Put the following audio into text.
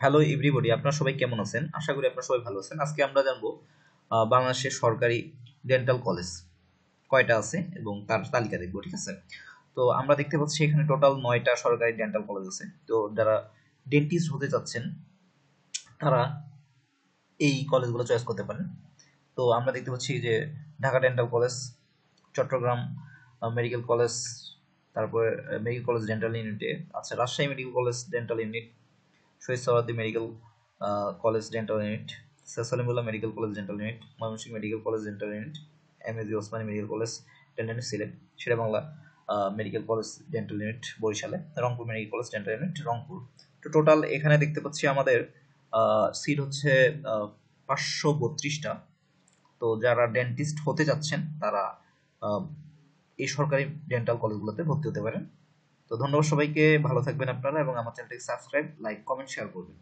Hello everybody আপনারা সবাই কেমন আছেন? আশা করি আপনারা সবাই ভালো আছেন। আজকে আমরা জানব বাংলাদেশের সরকারি ডেন্টাল কলেজ কয়টা আছে এবং তার তালিকা দেখব, ঠিক আছে? তো আমরা দেখতে পাচ্ছি এখানে টোটাল নয়টা সরকারি ডেন্টাল কলেজ আছে। তো যারা ডেন্টিস্ট হতে চাচ্ছেন, তারা এই কলেজগুলো চয়েস করতে পারেন। তো আমরা দেখতে পাচ্ছি যে Dhaka dental college Chattogram medical college তারপরে মেডিকেল কলেজ ডেন্টাল ইউনিটে আচ্ছা Rajshahi medical college dental unit Shaheed Suhrawardy medical college dental unit Salimullah medical college dental unit Mymensingh medical college dental unit M A G Osmani medical college dental unit Sylhet Sherebangla medical college dental unit বরিশালে Rangpur medical college dental unit Rangpur তো total এখানে দেখতে পাচ্ছি আমাদের seat হচ্ছে পাঁচশো বত্রিশটা। তো যারা ডেন্টিস্ট হতে যাচ্ছেন তারা এই সরকারি ডেন্টাল কলেজগুলোতে ভর্তি হতে পারেন। তো ধন্যবাদ সবাইকে ভালো থাকবেন আপনারা এবং আমার চ্যানেলটিকে সাবস্ক্রাইব লাইক কমেন্ট শেয়ার করবেন।